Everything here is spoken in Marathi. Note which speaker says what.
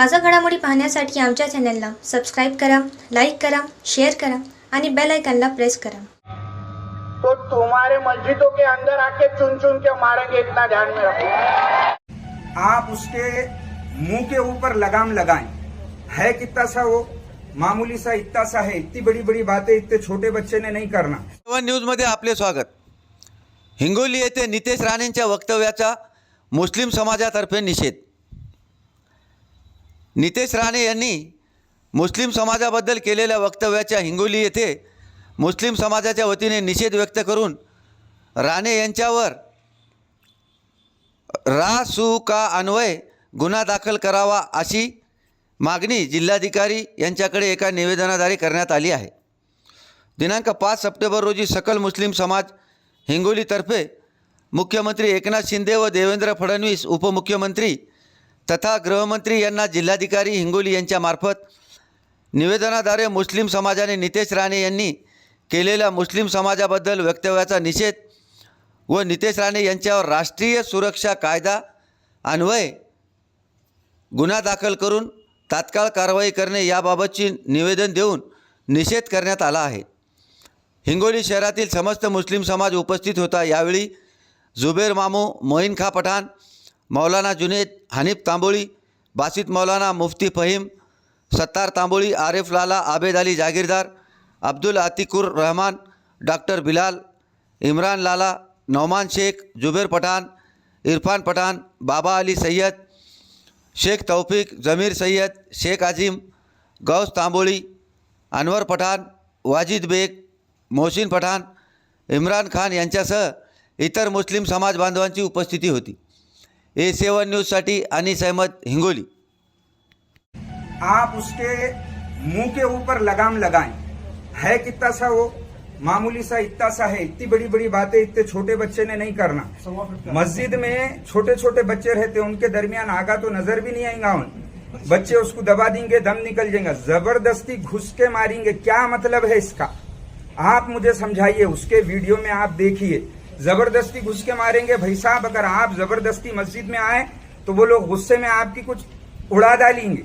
Speaker 1: ताज्या घडामोडी पाहण्यासाठी आमच्या चॅनलला सबस्क्राईब करा लाईक करा शेअर करा आणि बेल आयकनला प्रेस करा.
Speaker 2: तो तुम्हारे मस्जिदों के अंदर आके चुन चुन के मारेंगे इतना ध्यान में रखो।
Speaker 3: आप उसके मुंह के ऊपर लगाम लगाएं। है कितना सा वो? मामूली सा इतना सा है। इतनी बड़ी बड़ी बातें इतने छोटे बच्चे ने नहीं करना।
Speaker 4: वन न्यूजमध्ये आपले स्वागत. हिंगोली येथे नितेश राणेंच्या वक्तव्याचा मुस्लिम समाजातर्फे निषेध. नितेश राणे यांनी मुस्लिम समाजाबद्दल केलेल्या वक्तव्याच्या हिंगोली येथे मुस्लिम समाजाच्या वतीने निषेध व्यक्त करून राणे यांच्यावर रा सु का अन्वय गुन्हा दाखल करावा अशी मागणी जिल्हाधिकारी यांच्याकडे एका निवेदनाद्वारे करण्यात आली आहे. दिनांक पाच सप्टेंबर रोजी सकल मुस्लिम समाज हिंगोलीतर्फे मुख्यमंत्री एकनाथ शिंदे व देवेंद्र फडणवीस उपमुख्यमंत्री तथा गृहमंत्री यांना जिल्हाधिकारी हिंगोली यांच्यामार्फत निवेदनाद्वारे मुस्लिम समाजाने नितेश राणे यांनी केलेल्या मुस्लिम समाजाबद्दल वक्तव्याचा निषेध व नितेश राणे यांच्यावर राष्ट्रीय सुरक्षा कायदा अन्वय गुन्हा दाखल करून तात्काळ कारवाई करणे याबाबतची निवेदन देऊन निषेध करण्यात आला आहे. हिंगोली शहरातील समस्त मुस्लिम समाज उपस्थित होता. यावेळी जुबेर मामू मोईन खा पठाण मौलाना जुनेद हनीफ तांबोळी बासित मौलाना मुफ्ती फहीम सत्तार तांबोळी आरिफ लाला आबेद अली जागीरदार अब्दुल अतिकुर रहमान डॉक्टर बिलाल इम्रान लाला नौमान शेख जुबेर पठाण इरफान पठाण बाबा अली सय्यद शेख तौफिक जमीर सय्यद शेख आझिम गौस तांबोळी अनवर पठाण वाजिद बेग मोहसिन पठाण इम्रान खान यांच्यासह इतर मुस्लिम समाज बांधवांची उपस्थिती होती. ए सेवन न्यूजसाठी अनिस अहमद हिंगोली.
Speaker 3: आप उसके मुँह के ऊपर लगाम लगाएँ। है कितना सा वो? मामूली सा, इतना सा है। इतनी बड़ी बड़ी बातें इतने छोटे बच्चे ने नहीं करना। मस्जिद में छोटे छोटे बच्चे रहते उनके दरमियान आगा तो नज़र भी नहीं आएगा उन। बच्चे उसको दबा देंगे, दम निकल जाएगा। ज़बरदस्ती घुस के मारेंगे। क्या मतलब है इसका? आप मुझे समझाइए, उसके वीडियो में आप देखिए। जबरदस्ती घुस के मारेंगे भाई साहब अगर आप जबरदस्ती मस्जिद में आए तो वो लोग गुस्से में आपकी कुछ उड़ा डालेंगे।